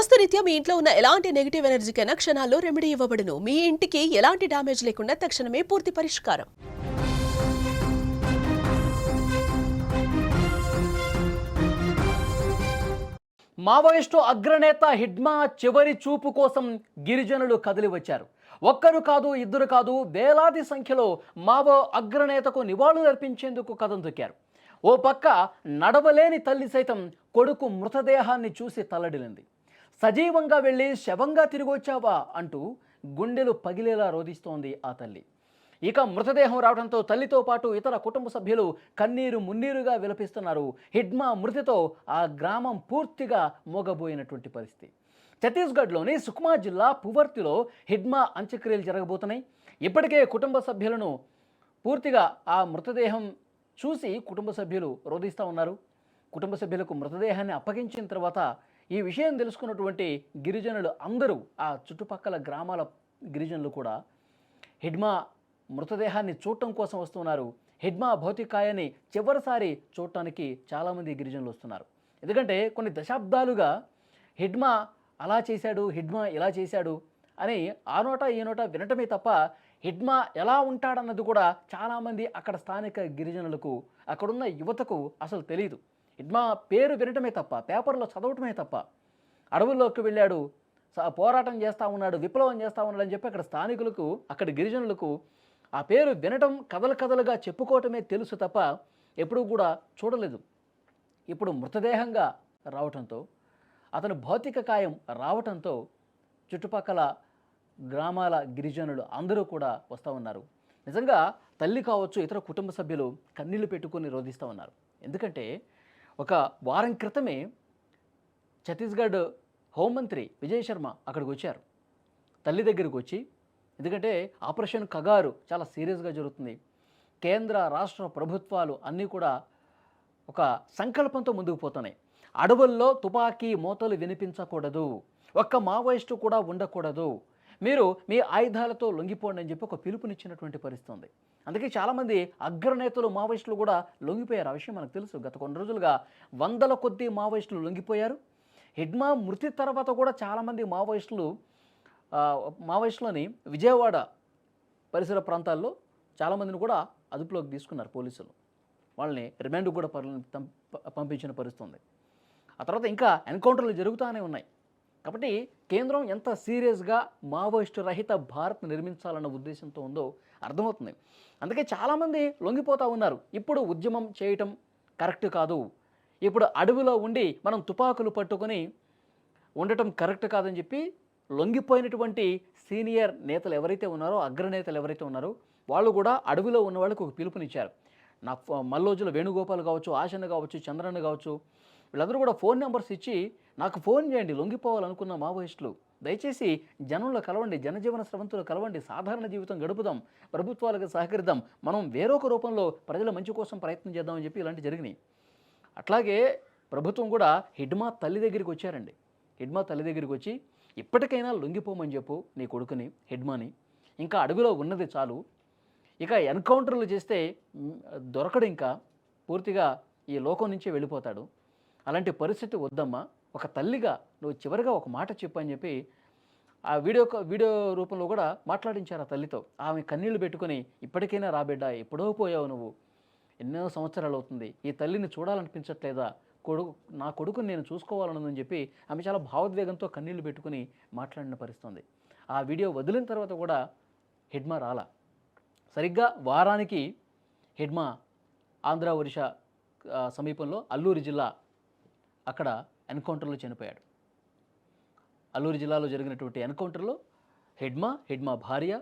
వాస్తురీత్యా మీ ఇంట్లో ఉన్న ఎలాంటి నెగిటివ్ ఎనర్జీకైనా క్షణాల్లో రెమెడీ ఇవ్వబడును. మీ ఇంటికి ఎలాంటి డ్యామేజ్ లేకుండా తక్షణమే పూర్తి పరిష్కారం. మావోయిస్టు అగ్రనేత హిడ్మా చివరి చూపు కోసం గిరిజనులు కదిలి వచ్చారు ఒక్కరు కాదు ఇద్దరు కాదు వేలాది సంఖ్యలో మావో అగ్రనేతకు నివాళులు అర్పించేందుకు కథం దొక్కారు ఓ పక్క నడవలేని తల్లి సైతం కొడుకు మృతదేహాన్ని చూసి తల్లడిల్లింది. సజీవంగా వెళ్ళి శవంగా తిరిగి వచ్చావా అంటూ గుండెలు పగిలేలా రోధిస్తోంది ఆ తల్లి. ఇక మృతదేహం రావడంతో తల్లితో పాటు ఇతర కుటుంబ సభ్యులు కన్నీరు మున్నీరుగా విలపిస్తున్నారు. హిడ్మా మృతితో ఆ గ్రామం పూర్తిగా మోగబోయినటువంటి పరిస్థితి. ఛత్తీస్గఢ్లోని సుక్మా జిల్లా పువర్తిలో హిడ్మా అంత్యక్రియలు జరగబోతున్నాయి. ఇప్పటికే కుటుంబ సభ్యులను పూర్తిగా ఆ మృతదేహం చూసి కుటుంబ సభ్యులు రోధిస్తూ ఉన్నారు. కుటుంబ సభ్యులకు మృతదేహాన్ని అప్పగించిన తర్వాత ఈ విషయం తెలుసుకున్నటువంటి గిరిజనులు అందరూ ఆ చుట్టుపక్కల గ్రామాల గిరిజనులు కూడా హిడ్మా మృతదేహాన్ని చూడటం కోసం వస్తున్నారు. హిడ్మా భౌతికాయాన్ని చివరిసారి చూడటానికి చాలామంది గిరిజనులు వస్తున్నారు. ఎందుకంటే కొన్ని దశాబ్దాలుగా హిడ్మా అలా చేశాడు హిడ్మా ఇలా చేశాడు అని ఆ నోట ఈ నోట వినటమే తప్ప హిడ్మా ఎలా ఉంటాడన్నది కూడా చాలామంది అక్కడ స్థానిక గిరిజనులకు అక్కడున్న యువతకు అసలు తెలియదు హిడ్మా పేరు వినటమే తప్ప పేపర్లో చదవటమే తప్ప. అడవుల్లోకి వెళ్ళాడు స- పోరాటం చేస్తూ ఉన్నాడు విప్లవం చేస్తూ ఉన్నాడు అని చెప్పి అక్కడ స్థానికులకు అక్కడ గిరిజనులకు ఆ పేరు వినటం కథలు కథలుగా చెప్పుకోవటమే తెలుసు తప్ప ఎప్పుడూ కూడా చూడలేదు. ఇప్పుడు మృతదేహంగా రావటంతో అతను భౌతిక కాయం రావటంతో చుట్టుపక్కల గ్రామాల గిరిజనులు అందరూ కూడా వస్తూ ఉన్నారు. నిజంగా తల్లి కావచ్చు ఇతర కుటుంబ సభ్యులు కన్నీళ్ళు పెట్టుకొని రోధిస్తూ ఉన్నారు. ఎందుకంటే ఒక వారం క్రితమే ఛత్తీస్గఢ్ హోంమంత్రి విజయ్ శర్మ అక్కడికి వచ్చారు. తల్లి దగ్గరికి వచ్చి ఎందుకంటే ఆపరేషన్ కగారు చాలా సీరియస్గా జరుగుతుంది. కేంద్ర రాష్ట్ర ప్రభుత్వాలు అన్నీ కూడా ఒక సంకల్పంతో ముందుకు పోతున్నాయి. అడవుల్లో తుపాకీ మోతలు వినిపించకూడదు. ఒక్క మావోయిస్టు కూడా ఉండకూడదు. మీరు మీ ఆయుధాలతో లొంగిపోండి అని చెప్పి ఒక పిలుపునిచ్చినటువంటి పరిస్థితి ఉంది అందుకే చాలామంది అగ్రనేతలు మావోయిస్టులు కూడా లొంగిపోయారు. ఆ విషయం మనకు తెలుసు. గత కొన్ని రోజులుగా వందల కొద్ది మావోయిస్టులు లొంగిపోయారు. హిడ్మా మృతి తర్వాత కూడా చాలామంది మావోయిస్టులు మావోయిస్టులని విజయవాడ పరిసర ప్రాంతాల్లో చాలామందిని కూడా అదుపులోకి తీసుకున్నారు పోలీసులు. వాళ్ళని రిమాండ్ కూడా పంపించిన పరిస్థితి ఉంది ఆ తర్వాత ఇంకా ఎన్కౌంటర్లు జరుగుతూనే ఉన్నాయి. కాబట్టి కేంద్రం ఎంత సీరియస్గా మావోయిస్టు రహిత భారత్ నిర్మించాలన్న ఉద్దేశంతో ఉందో అర్థమవుతుంది. అందుకే చాలామంది లొంగిపోతూ ఉన్నారు. ఇప్పుడు ఉద్యమం చేయటం కరెక్ట్ కాదు. ఇప్పుడు అడవిలో ఉండి మనం తుపాకులు పట్టుకొని ఉండటం కరెక్ట్ కాదని చెప్పి లొంగిపోయినటువంటి సీనియర్ నేతలు ఎవరైతే ఉన్నారో అగ్రనేతలు ఎవరైతే ఉన్నారో వాళ్ళు కూడా అడవిలో ఉన్న వాళ్ళకు ఒక పిలుపునిచ్చారు. నా మల్లోజుల వేణుగోపాల్ కావచ్చు ఆశన్న కావచ్చు చంద్రన్న కావచ్చు వీళ్ళందరూ కూడా ఫోన్ నెంబర్స్ ఇచ్చి నాకు ఫోన్ చేయండి లొంగిపోవాలనుకున్న మావోయిస్టులు. దయచేసి జనంలో కలవండి జనజీవన స్రవంతులు కలవండి సాధారణ జీవితం గడుపుదాం ప్రభుత్వాలకు సహకరిద్దాం. మనం వేరొక రూపంలో ప్రజల మంచి కోసం ప్రయత్నం చేద్దామని చెప్పి ఇలాంటి జరిగినాయి. అట్లాగే ప్రభుత్వం కూడా హిడ్మా తల్లి దగ్గరికి వచ్చారండి. హిడ్మా తల్లి దగ్గరికి వచ్చి ఇప్పటికైనా లొంగిపోమని చెప్పు నీ కొడుకుని హిడ్మాని. ఇంకా అడుగులో ఉన్నది చాలు. ఇక ఎన్కౌంటర్లు చేస్తే దొరకడు ఇంకా. పూర్తిగా ఈ లోకం నుంచే వెళ్ళిపోతాడు. అలాంటి పరిస్థితి వద్దమ్మా. ఒక తల్లిగా నువ్వు చివరిగా ఒక మాట చెప్పు అని చెప్పి ఆ వీడియో వీడియో రూపంలో కూడా మాట్లాడించారు ఆ తల్లితో. ఆమె కన్నీళ్ళు పెట్టుకొని ఇప్పటికైనా రాబిడ్డ ఎప్పుడో పోయావు నువ్వు. ఎన్నో సంవత్సరాలు అవుతుంది. ఈ తల్లిని చూడాలనిపించట్లేదా? కొడుకు నా కొడుకుని నేను చూసుకోవాలనుందని చెప్పి ఆమె చాలా భావోద్వేగంతో కన్నీళ్ళు పెట్టుకుని మాట్లాడిన పరిస్థితుంది. ఆ వీడియో వదిలిన తర్వాత కూడా హెడ్మా రాలా. సరిగ్గా వారానికి హెడ్మా ఆంధ్ర ఒరిషా సమీపంలో అల్లూరి జిల్లా అక్కడ ఎన్కౌంటర్లో చనిపోయాడు. అల్లూరు జిల్లాలో జరిగినటువంటి ఎన్కౌంటర్లో హెడ్మా హెడ్మా భార్య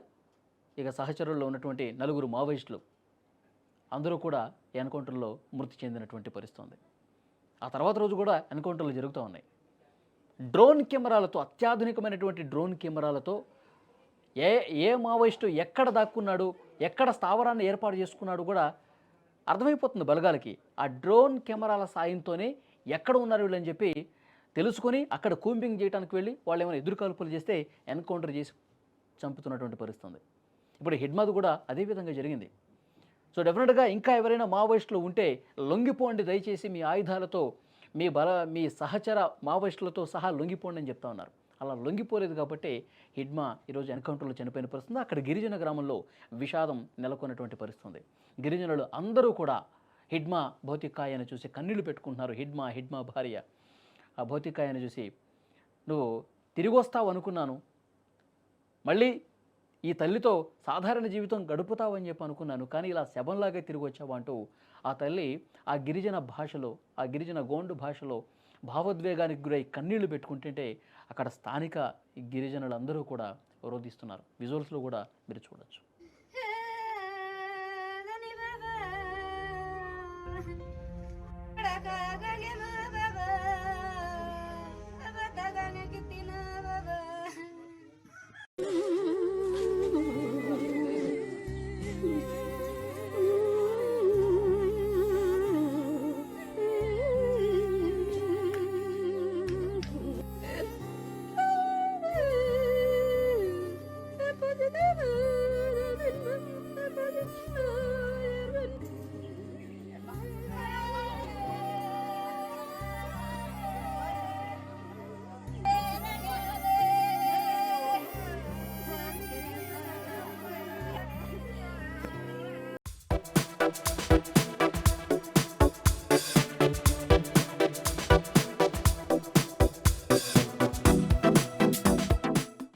ఇక సహచరుల్లో ఉన్నటువంటి నలుగురు మావోయిస్టులు అందరూ కూడా ఎన్కౌంటర్లో మృతి చెందినటువంటి పరిస్థితి ఉంది ఆ తర్వాత రోజు కూడా ఎన్కౌంటర్లు జరుగుతూ ఉన్నాయి. డ్రోన్ కెమెరాలతో అత్యాధునికమైనటువంటి డ్రోన్ కెమెరాలతో ఏ ఏ మావోయిస్టు ఎక్కడ దాక్కున్నాడు ఎక్కడ స్థావరాన్ని ఏర్పాటు చేసుకున్నాడు కూడా అర్థమైపోతుంది బలగాలకి. ఆ డ్రోన్ కెమెరాల సాయంతోనే ఎక్కడ ఉన్నారు వీళ్ళని చెప్పి తెలుసుకొని అక్కడ కూంబింగ్ చేయడానికి వెళ్ళి వాళ్ళు ఏమైనా ఎదురుకాల్పులు చేస్తే ఎన్కౌంటర్ చేసి చంపుతున్నటువంటి పరిస్థితి ఉంది. ఇప్పుడు హిడ్మాద్ కూడా అదే విధంగా జరిగింది. సో డెఫినెట్గా ఇంకా ఎవరైనా మావోయిస్టులు ఉంటే లొంగిపోండి దయచేసి మీ ఆయుధాలతో మీ బల మీ సహచర మావోయిస్టులతో సహా లొంగిపోండి అని చెప్తా ఉన్నారు. అలా లొంగిపోలేదు కాబట్టి హిడ్మా ఈరోజు ఎన్కౌంటర్లో చనిపోయిన పరిస్థితి అక్కడ గిరిజన గ్రామంలో విషాదం నెలకొన్నటువంటి పరిస్థితి ఉంది. గిరిజనులు అందరూ కూడా హిడ్మా భౌతికాయను చూసి కన్నీళ్ళు పెట్టుకుంటున్నారు. హిడ్మా హిడ్మా భార్య. ఆ భౌతికాయని చూసి నువ్వు తిరిగి వస్తావు అనుకున్నాను. మళ్ళీ ఈ తల్లితో సాధారణ జీవితం గడుపుతావని చెప్పి అనుకున్నాను. కానీ ఇలా శబంలాగే తిరిగి వచ్చావు అంటూ ఆ తల్లి ఆ గిరిజన భాషలో ఆ గిరిజన గోండు భాషలో భావోద్వేగానికి గురై కన్నీళ్ళు పెట్టుకుంటుంటే అక్కడ స్థానిక ఈ గిరిజనులందరూ కూడా రోధిస్తున్నారు. విజువల్స్లో కూడా మీరు చూడొచ్చు.